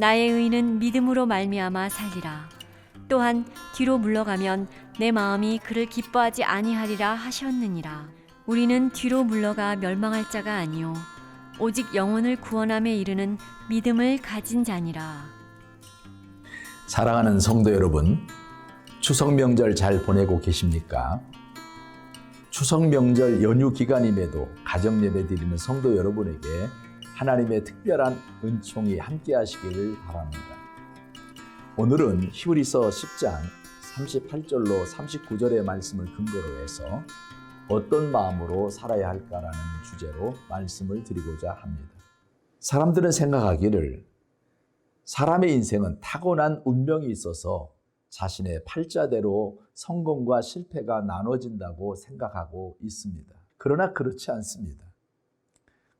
나의 의는 믿음으로 말미암아 살리라. 또한 뒤로 물러가면 내 마음이 그를 기뻐하지 아니하리라 하셨느니라. 우리는 뒤로 물러가 멸망할 자가 아니요 오직 영혼을 구원함에 이르는 믿음을 가진 자니라. 사랑하는 성도 여러분, 추석 명절 잘 보내고 계십니까? 추석 명절 연휴 기간임에도 가정 예배 드리는 성도 여러분에게 하나님의 특별한 은총이 함께 하시기를 바랍니다. 오늘은 히브리서 10장 38절로 39절의 말씀을 근거로 해서 어떤 마음으로 살아야 할까라는 주제로 말씀을 드리고자 합니다. 사람들은 생각하기를 사람의 인생은 타고난 운명이 있어서 자신의 팔자대로 성공과 실패가 나눠진다고 생각하고 있습니다. 그러나 그렇지 않습니다.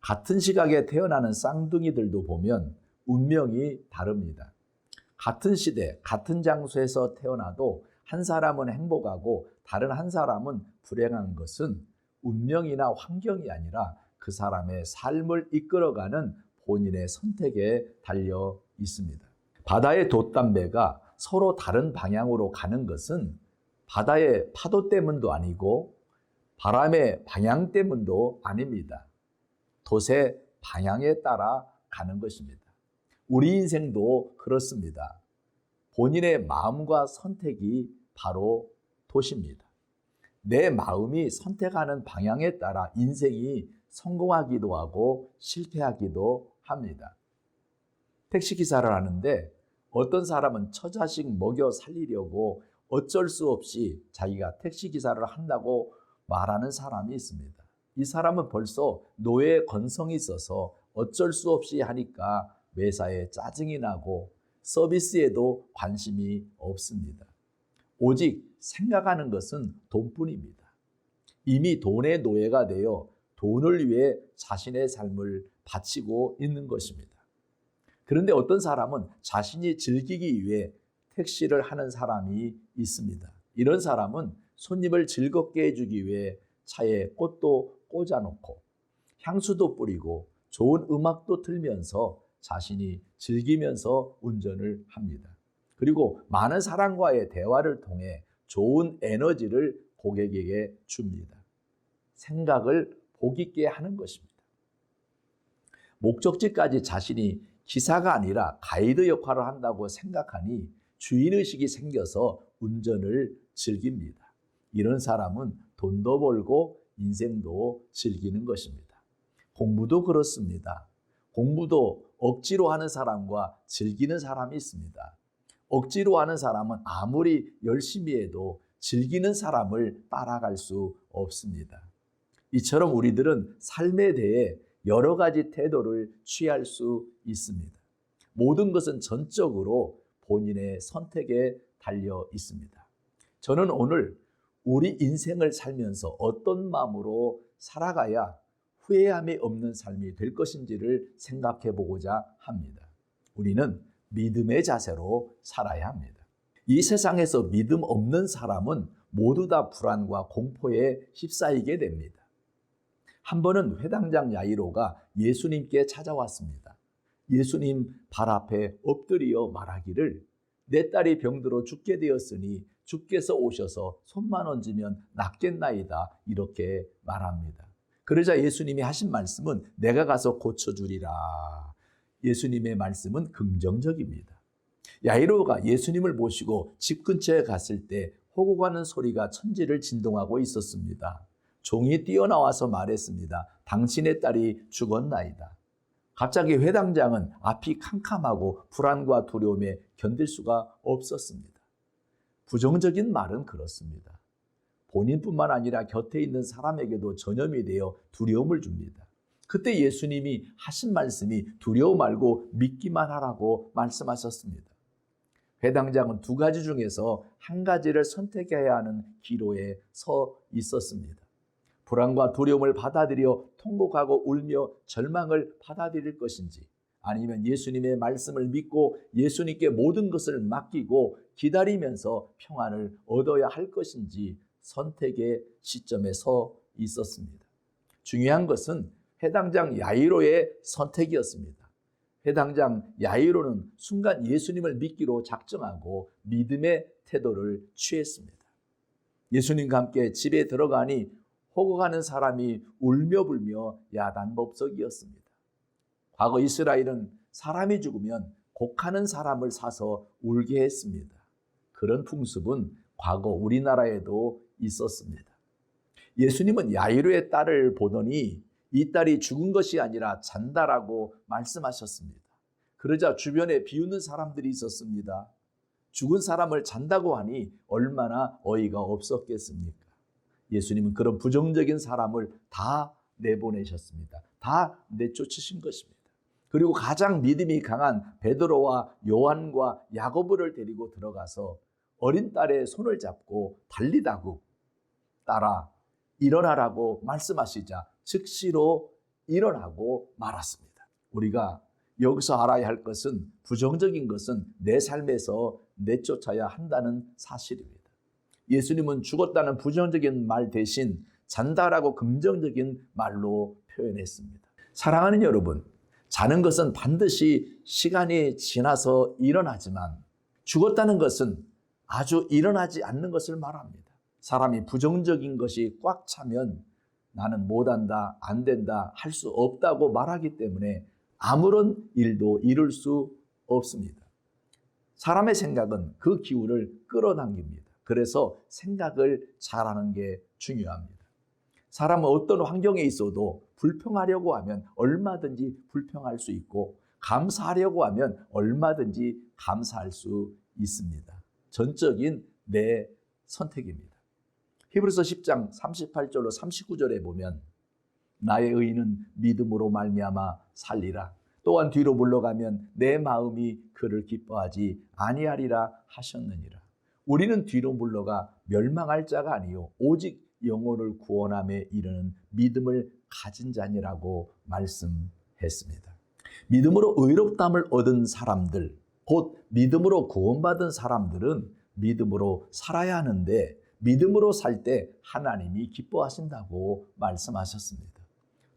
같은 시각에 태어나는 쌍둥이들도 보면 운명이 다릅니다. 같은 시대, 같은 장소에서 태어나도 한 사람은 행복하고 다른 한 사람은 불행한 것은 운명이나 환경이 아니라 그 사람의 삶을 이끌어가는 본인의 선택에 달려 있습니다. 바다의 돛담배가 서로 다른 방향으로 가는 것은 바다의 파도 때문도 아니고 바람의 방향 때문도 아닙니다. 돛의 방향에 따라 가는 것입니다. 우리 인생도 그렇습니다. 본인의 마음과 선택이 바로 돛입니다. 내 마음이 선택하는 방향에 따라 인생이 성공하기도 하고 실패하기도 합니다. 택시 기사를 하는데 어떤 사람은 처자식 먹여 살리려고 어쩔 수 없이 자기가 택시 기사를 한다고 말하는 사람이 있습니다. 이 사람은 벌써 노예 건성이 있어서 어쩔 수 없이 하니까 매사에 짜증이 나고 서비스에도 관심이 없습니다. 오직 생각하는 것은 돈뿐입니다. 이미 돈의 노예가 되어 돈을 위해 자신의 삶을 바치고 있는 것입니다. 그런데 어떤 사람은 자신이 즐기기 위해 택시를 하는 사람이 있습니다. 이런 사람은 손님을 즐겁게 해주기 위해 차에 꽃도 꽂아놓고 향수도 뿌리고 좋은 음악도 틀면서 자신이 즐기면서 운전을 합니다. 그리고 많은 사람과의 대화를 통해 좋은 에너지를 고객에게 줍니다. 생각을 복 있게 하는 것입니다. 목적지까지 자신이 기사가 아니라 가이드 역할을 한다고 생각하니 주인의식이 생겨서 운전을 즐깁니다. 이런 사람은 돈도 벌고 인생도 즐기는 것입니다. 공부도 그렇습니다. 공부도 억지로 하는 사람과 즐기는 사람이 있습니다. 억지로 하는 사람은 아무리 열심히 해도 즐기는 사람을 따라갈 수 없습니다. 이처럼 우리들은 삶에 대해 여러 가지 태도를 취할 수 있습니다. 모든 것은 전적으로 본인의 선택에 달려 있습니다. 저는 오늘 우리 인생을 살면서 어떤 마음으로 살아가야 후회함이 없는 삶이 될 것인지를 생각해 보고자 합니다. 우리는 믿음의 자세로 살아야 합니다. 이 세상에서 믿음 없는 사람은 모두 다 불안과 공포에 휩싸이게 됩니다. 한 번은 회당장 야이로가 예수님께 찾아왔습니다. 예수님 발 앞에 엎드려 말하기를 내 딸이 병들어 죽게 되었으니 주께서 오셔서 손만 얹으면 낫겠나이다 이렇게 말합니다. 그러자 예수님이 하신 말씀은 내가 가서 고쳐주리라. 예수님의 말씀은 긍정적입니다. 야이로가 예수님을 모시고 집 근처에 갔을 때 호구 가는 소리가 천지를 진동하고 있었습니다. 종이 뛰어나와서 말했습니다. 당신의 딸이 죽었나이다. 갑자기 회당장은 앞이 캄캄하고 불안과 두려움에 견딜 수가 없었습니다. 부정적인 말은 그렇습니다. 본인뿐만 아니라 곁에 있는 사람에게도 전염이 되어 두려움을 줍니다. 그때 예수님이 하신 말씀이 두려워 말고 믿기만 하라고 말씀하셨습니다. 회당장은 두 가지 중에서 한 가지를 선택해야 하는 기로에 서 있었습니다. 불안과 두려움을 받아들여 통곡하고 울며 절망을 받아들일 것인지 아니면 예수님의 말씀을 믿고 예수님께 모든 것을 맡기고 기다리면서 평안을 얻어야 할 것인지 선택의 시점에 서 있었습니다. 중요한 것은 해당장 야이로의 선택이었습니다. 해당장 야이로는 순간 예수님을 믿기로 작정하고 믿음의 태도를 취했습니다. 예수님과 함께 집에 들어가니 호곡하는 사람이 울며 불며 야단 법석이었습니다. 과거 이스라엘은 사람이 죽으면 곡하는 사람을 사서 울게 했습니다. 그런 풍습은 과거 우리나라에도 있었습니다. 예수님은 야이로의 딸을 보더니 이 딸이 죽은 것이 아니라 잔다라고 말씀하셨습니다. 그러자 주변에 비웃는 사람들이 있었습니다. 죽은 사람을 잔다고 하니 얼마나 어이가 없었겠습니까? 예수님은 그런 부정적인 사람을 다 내보내셨습니다. 다 내쫓으신 것입니다. 그리고 가장 믿음이 강한 베드로와 요한과 야고보를 데리고 들어가서 어린 딸의 손을 잡고 달리다고 따라 일어나라고 말씀하시자 즉시로 일어나고 말았습니다. 우리가 여기서 알아야 할 것은 부정적인 것은 내 삶에서 내쫓아야 한다는 사실입니다. 예수님은 죽었다는 부정적인 말 대신 잔다라고 긍정적인 말로 표현했습니다. 사랑하는 여러분, 자는 것은 반드시 시간이 지나서 일어나지만 죽었다는 것은 아주 일어나지 않는 것을 말합니다. 사람이 부정적인 것이 꽉 차면 나는 못한다, 안 된다, 할 수 없다고 말하기 때문에 아무런 일도 이룰 수 없습니다. 사람의 생각은 그 기운을 끌어당깁니다. 그래서 생각을 잘하는 게 중요합니다. 사람은 어떤 환경에 있어도 불평하려고 하면 얼마든지 불평할 수 있고 감사하려고 하면 얼마든지 감사할 수 있습니다. 전적인 내 선택입니다. 히브리서 10장 38절로 39절에 보면 나의 의는 믿음으로 말미암아 살리라. 또한 뒤로 물러가면 내 마음이 그를 기뻐하지 아니하리라 하셨느니라. 우리는 뒤로 물러가 멸망할 자가 아니요 오직 영혼을 구원함에 이르는 믿음을 가진 자니라고 말씀했습니다. 믿음으로 의롭담을 얻은 사람들, 곧 믿음으로 구원받은 사람들은 믿음으로 살아야 하는데 믿음으로 살 때 하나님이 기뻐하신다고 말씀하셨습니다.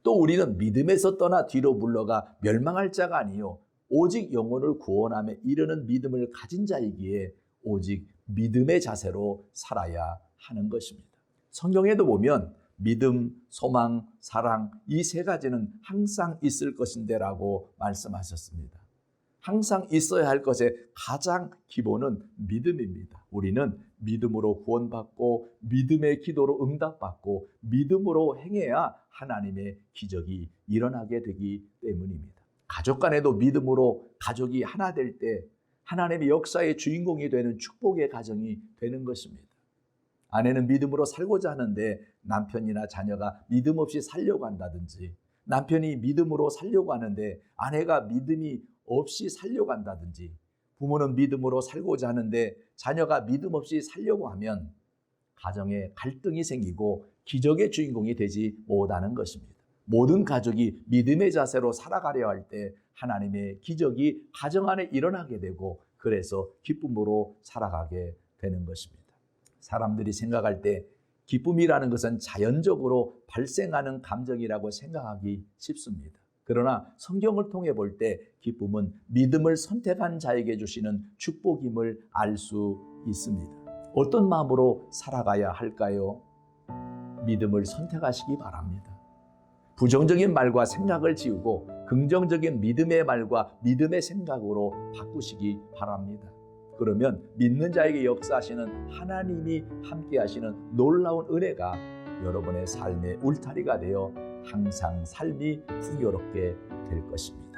또 우리는 믿음에서 떠나 뒤로 물러가 멸망할 자가 아니요 오직 영혼을 구원함에 이르는 믿음을 가진 자이기에 오직 믿음의 자세로 살아야 하는 것입니다. 성경에도 보면 믿음, 소망, 사랑 이 세 가지는 항상 있을 것인데라고 말씀하셨습니다. 항상 있어야 할 것의 가장 기본은 믿음입니다. 우리는 믿음으로 구원받고 믿음의 기도로 응답받고 믿음으로 행해야 하나님의 기적이 일어나게 되기 때문입니다. 가족 간에도 믿음으로 가족이 하나 될 때 하나님의 역사의 주인공이 되는 축복의 가정이 되는 것입니다. 아내는 믿음으로 살고자 하는데 남편이나 자녀가 믿음 없이 살려고 한다든지 남편이 믿음으로 살려고 하는데 아내가 믿음이 없이 살려고 한다든지 부모는 믿음으로 살고자 하는데 자녀가 믿음 없이 살려고 하면 가정에 갈등이 생기고 기적의 주인공이 되지 못하는 것입니다. 모든 가족이 믿음의 자세로 살아가려 할 때 하나님의 기적이 가정 안에 일어나게 되고 그래서 기쁨으로 살아가게 되는 것입니다. 사람들이 생각할 때 기쁨이라는 것은 자연적으로 발생하는 감정이라고 생각하기 쉽습니다. 그러나 성경을 통해 볼 때 기쁨은 믿음을 선택한 자에게 주시는 축복임을 알 수 있습니다. 어떤 마음으로 살아가야 할까요? 믿음을 선택하시기 바랍니다. 부정적인 말과 생각을 지우고 긍정적인 믿음의 말과 믿음의 생각으로 바꾸시기 바랍니다. 그러면 믿는 자에게 역사하시는 하나님이 함께 하시는 놀라운 은혜가 여러분의 삶의 울타리가 되어 항상 삶이 풍요롭게 될 것입니다.